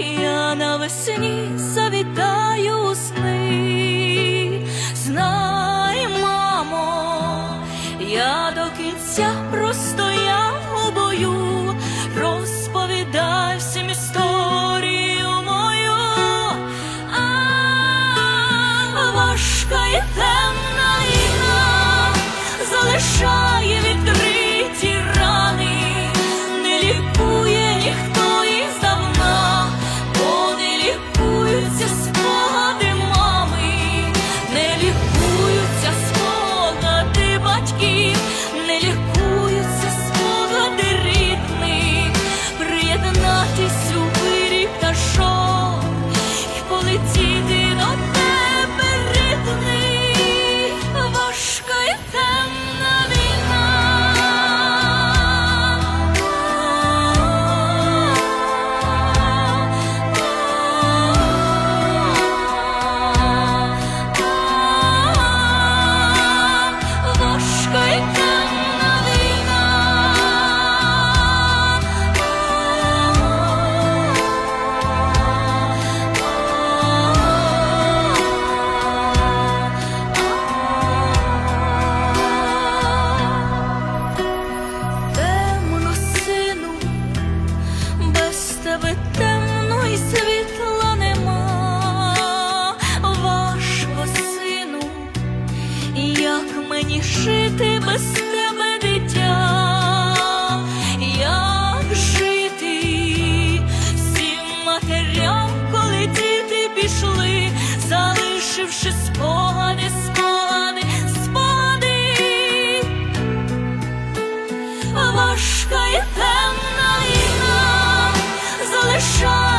Я навесні завітаю у сни. Знай, мамо, я до кінця простояв у бою, тебе темно і світла нема, важко сину, як мені жити без тебе дитя, як жити всім матерям, коли діти пішли, залишивши спогади, спогади, спогади, важка. 说